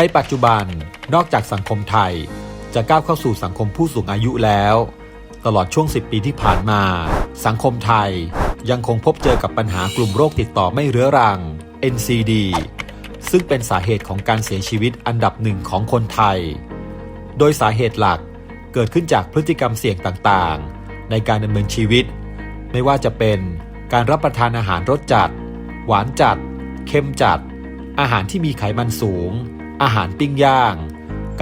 ในปัจจุบันนอกจากสังคมไทยจะก้าวเข้าสู่สังคมผู้สูงอายุแล้ว ตลอดช่วง 10 ปีที่ผ่านมา สังคมไทยยังคงพบเจอกับปัญหากลุ่มโรคติดต่อไม่เรื้อรัง NCD ซึ่งเป็นสาเหตุของการเสียชีวิตอันดับหนึ่งของคนไทย โดยสาเหตุหลักเกิดขึ้นจากพฤติกรรมเสี่ยงต่างๆ ในการดำเนินชีวิต ไม่ว่าจะเป็นการรับประทานอาหารรสจัด หวานจัด เค็มจัด อาหารที่มีไขมันสูง อาหารปิ้งย่าง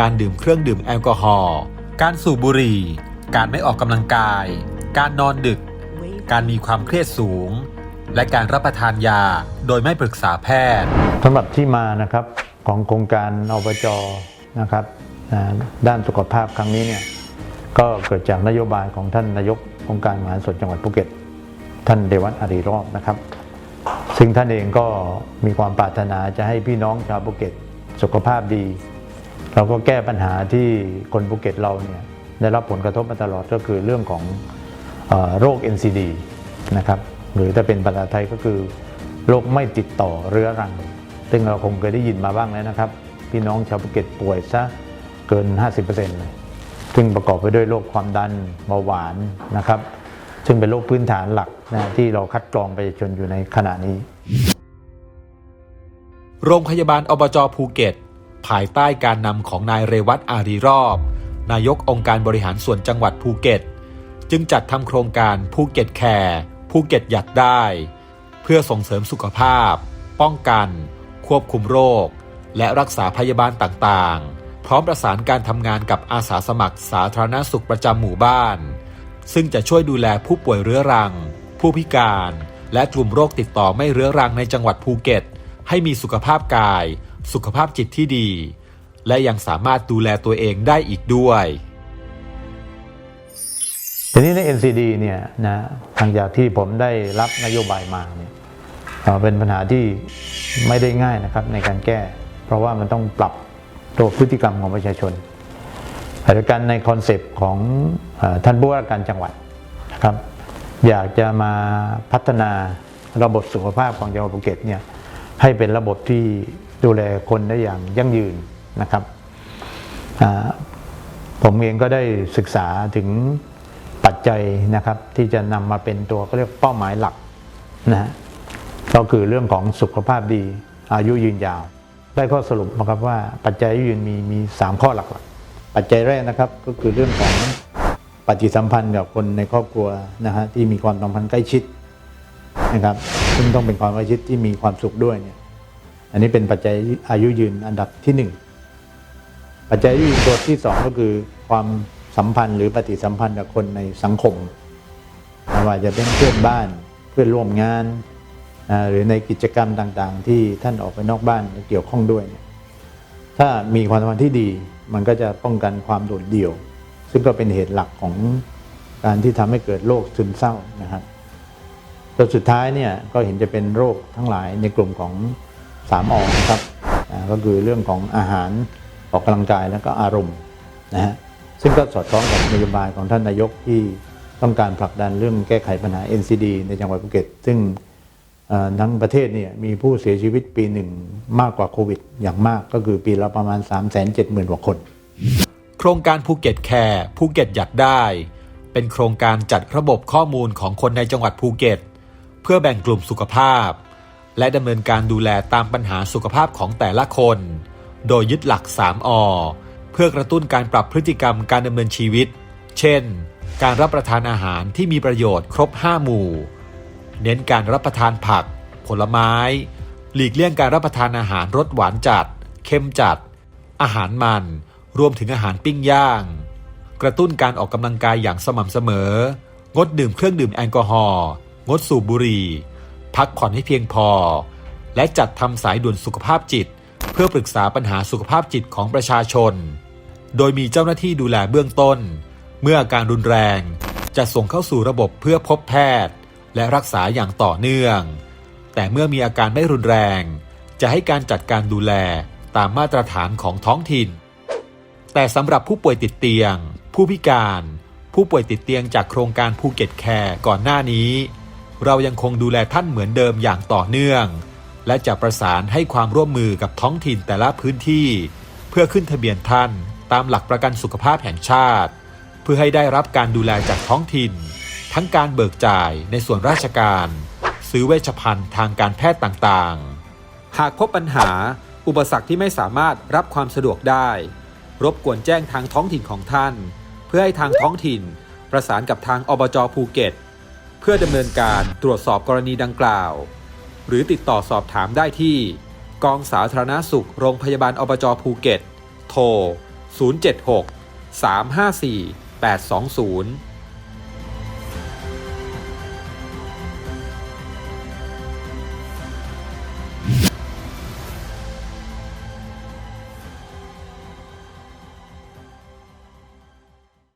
การดื่มเครื่องดื่มแอลกอฮอล์ การสูบบุหรี่ การไม่ออกกำลังกาย การนอนดึก การมีความเครียดสูง และการรับประทานยาโดยไม่ปรึกษาแพทย์สำหรับที่มานะครับของโครงการอบจนะครับด้านสุขภาพครั้งนี้เนี่ยก็เกิดจากนโยบายของท่านนายกองค์การมหาส่วนจังหวัดภูเก็ต ท่านเดวัตอารีรอบนะครับ ซึ่งท่านเองก็มีความปรารถนาจะให้พี่น้องชาวภูเก็ต สุขภาพดี เราก็แก้ปัญหาที่คนภูเก็ตเราเนี่ยได้รับผลกระทบมาตลอดก็คือเรื่องของอโรค NCD นะครับหรือถ้าเป็นภาษาไทยก็คือโรคไม่ติดต่อเรื้อรัง ซึ่งเราคงเคยได้ยินมาบ้างแล้วนะครับ พี่น้องชาวภูเก็ตป่วยซะเกิน 50%เลยซึ่งประกอบไปด้วยโรคความดันเบาหวานนะครับ ซึ่งเป็นโรคพื้นฐานหลักนะที่เราคัดกรองประชาชนอยู่ในขณะนี้ โรงพยาบาลอบจภูเก็ต ภายใต้การนำของนายเรวัตอารีรอบ นายกองค์การบริหารส่วนจังหวัดภูเก็ต จึงจัดทำโครงการภูเก็ตแคร์ภูเก็ตอยากได้ เพื่อส่งเสริมสุขภาพ ป้องกัน ควบคุมโรค และรักษาพยาบาลต่างๆ พร้อมประสานการทำงานกับอาสาสมัครสาธารณสุขประจำหมู่บ้าน ซึ่งจะช่วยดูแลผู้ป่วยเรื้อรัง ผู้พิการ และกลุ่มโรคติดต่อไม่เรื้อรังในจังหวัดภูเก็ต ให้มีสุขภาพกาย สุขภาพจิตที่ดี และยังสามารถดูแลตัวเองได้อีกด้วยทีนี้ใน NCD เนี่ยนะทางจากที่ผมได้รับนโยบายมาเนี่ยเป็นปัญหาที่ไม่ได้ง่ายนะครับในการแก้ เพราะว่ามันต้องปรับตัวพฤติกรรมของประชาชนขณะเดียกันในคอนเซปต์ของท่านผู้ว่าการจังหวัดนะครับ อยากจะมาพัฒนาระบบสุขภาพของจังหวัดภูเก็ตเนี่ย ให้เป็นระบบที่ดูแลคนได้อย่างยั่งยืนนะครับ ผมเองก็ได้ศึกษาถึงปัจจัยนะครับ ที่จะนำมาเป็นตัวก็เรียกเป้าหมายหลักนะก็คือเรื่องของสุขภาพดีอายุยืนยาว ได้ข้อสรุปนะครับว่าปัจจัยยืนมีมีสามข้อหลักๆปัจจัยแรกนะครับก็คือเรื่องของปฏิสัมพันธ์กับคนในครอบครัวนะฮะที่มีความสัมพันธ์ใกล้ชิด นะครับซึ่งต้องเป็นความใกล้ชิดที่มีความสุขด้วยเนี่ยอันนี้เป็นปัจจัยอายุยืนอันดับที่หนึ่งปัจจัยที่ตัวที่สองก็คือความสัมพันธ์หรือปฏิสัมพันธ์กับคนในสังคมไม่ว่าจะเป็นเพื่อนบ้านเพื่อนร่วมงานอ่าหรือในกิจกรรมต่างๆ ที่ท่านออกไปนอกบ้านเกี่ยวข้องด้วยเนี่ยถ้ามีความสัมพันธ์ที่ดีมันก็จะป้องกันความโดดเดี่ยว ซึ่งก็เป็นเหตุหลักของการที่ทำให้เกิดโรคซึมเศร้านะครับ ตัวสุดท้ายเนี่ยก็เห็นจะเป็นโรคทั้งหลายในกลุ่มของสามอนะครับก็คือเรื่องของอาหารออกกำลังกายแล้วก็อารมณ์นะฮะซึ่งก็สอดคล้องกับนโยบายของท่านนายกที่ต้องการผลักดันเรื่องแก้ไขปัญหา NCD ในจังหวัดภูเก็ต ซึ่งทั้งประเทศเนี่ยมีผู้เสียชีวิตปีหนึ่งมากกว่าโควิด อย่างมากก็คือปีละประมาณ 3 7 0 0 0 0กว่าคน โครงการภูเก็ตแคร์ภูเก็ตอยากได้ เป็นโครงการจัดระบบข้อมูลของคนในจังหวัดภูเก็ต เพื่อแบ่งกลุ่มสุขภาพ และดำเนินการดูแลตามปัญหาสุขภาพของแต่ละคน โดยยึดหลัก 3อเพื่อกระตุ้นการปรับพฤติกรรมการดำเนินชีวิต เช่น การรับประทานอาหารที่มีประโยชน์ครบ 5 หมู่ เน้นการรับประทานผัก ผลไม้ หลีกเลี่ยงการรับประทานอาหารรสหวานจัด เค็มจัด อาหารมัน รวมถึงอาหารปิ้งย่าง กระตุ้นการออกกำลังกายอย่างสม่ำเสมอ งดดื่มเครื่องดื่มแอลกอฮอล์ งดสูบบุหรี่ พักผ่อนให้เพียงพอ และจัดทำสายด่วนสุขภาพจิต เพื่อปรึกษาปัญหาสุขภาพจิตของประชาชน โดยมีเจ้าหน้าที่ดูแลเบื้องต้น เมื่ออาการรุนแรง จะส่งเข้าสู่ระบบเพื่อพบแพทย์ และรักษาอย่างต่อเนื่อง แต่เมื่อมีอาการไม่รุนแรง จะให้การจัดการดูแลตามมาตรฐานของท้องถิ่น แต่สำหรับผู้ป่วยติดเตียง ผู้พิการ ผู้ป่วยติดเตียงจากโครงการภูเก็ตแคร์ก่อนหน้านี้ เรายังคงดูแลท่านเหมือนเดิมอย่างต่อเนื่อง และจะประสานให้ความร่วมมือกับท้องถิ่นแต่ละพื้นที่ เพื่อขึ้นทะเบียนท่านตามหลักประกันสุขภาพแห่งชาติ เพื่อให้ได้รับการดูแลจากท้องถิ่น ทั้งการเบิกจ่ายในส่วนราชการ ซื้อเวชภัณฑ์ทางการแพทย์ต่างๆ หากพบปัญหาอุปสรรคที่ไม่สามารถรับความสะดวกได้ รบกวนแจ้งทางท้องถิ่นของท่าน เพื่อให้ทางท้องถิ่น ประสานกับทางอบจภูเก็ต พื่อดำเนินการตรวจสอบกรณีดังกล่าว หรือติดต่อสอบถามได้ที่ กองสาธารณสุขโรงพยาบาลอบจภูเก็ต โทร 076 354 820